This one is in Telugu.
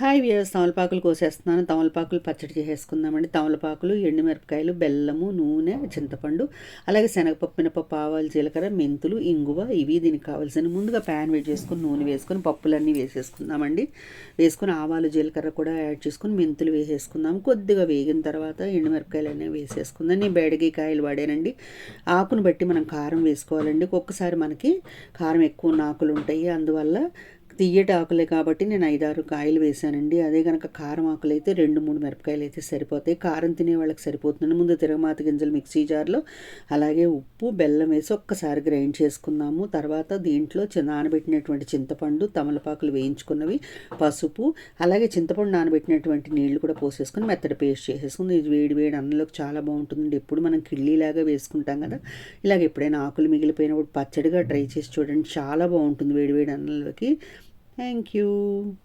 హాయ్ వ్యూస్ తమలపాకులు కోసేస్తున్నాను. తమలపాకులు పచ్చడి చేసేసుకుందామండి. తమలపాకులు ఎండుమిరపకాయలు బెల్లము నూనె చింతపండు అలాగే శనగపప్పు మినపప్పు ఆవాలు జీలకర్ర మెంతులు ఇంగువ ఇవి దీనికి కావాల్సిన ముందుగా ప్యాన్ వేడి చేసుకుని నూనె వేసుకొని పప్పులన్నీ వేసేసుకుందామండి. వేసుకొని ఆవాలు జీలకర్ర కూడా యాడ్ చేసుకుని మెంతులు వేసేసుకుందాం. కొద్దిగా వేగిన తర్వాత ఎండుమిరపకాయలు అనేవి వేసేసుకుందాం. నేను బేడగి కాయలు వాడానండి. ఆకును బట్టి మనం కారం వేసుకోవాలండి. ఒక్కొక్కసారి మనకి కారం ఎక్కువ ఉన్న ఆకులు ఉంటాయి. అందువల్ల తీయటి ఆకులే కాబట్టి నేను ఐదారు కాయలు వేసానండి అదే కనుక కారం ఆకులు అయితే రెండు మూడు మిరపకాయలు అయితే సరిపోతాయి. కారం తినే వాళ్ళకి సరిపోతుంది ముందు తిరగమాత గింజలు మిక్సీ జార్లో అలాగే ఉప్పు బెల్లం వేసి ఒక్కసారి గ్రైండ్ చేసుకుందాము. తర్వాత దీంట్లో నానబెట్టినటువంటి చింతపండు తమలపాకులు వేయించుకున్నవి పసుపు అలాగే చింతపండు నానబెట్టినటువంటి నీళ్ళు కూడా పోసేసుకొని మెత్తడి పేస్ట్ చేసేసుకుని ఇది వేడి వేడి అన్నంలోకి చాలా బాగుంటుందండి. ఎప్పుడు మనం కిళ్ళీలాగా వేసుకుంటాం కదా. ఇలాగ ఎప్పుడైనా ఆకులు మిగిలిపోయినప్పుడు పచ్చడిగా ట్రై చేసి చూడండి. చాలా బాగుంటుంది వేడి వేడి అన్నంలోకి. Thank you.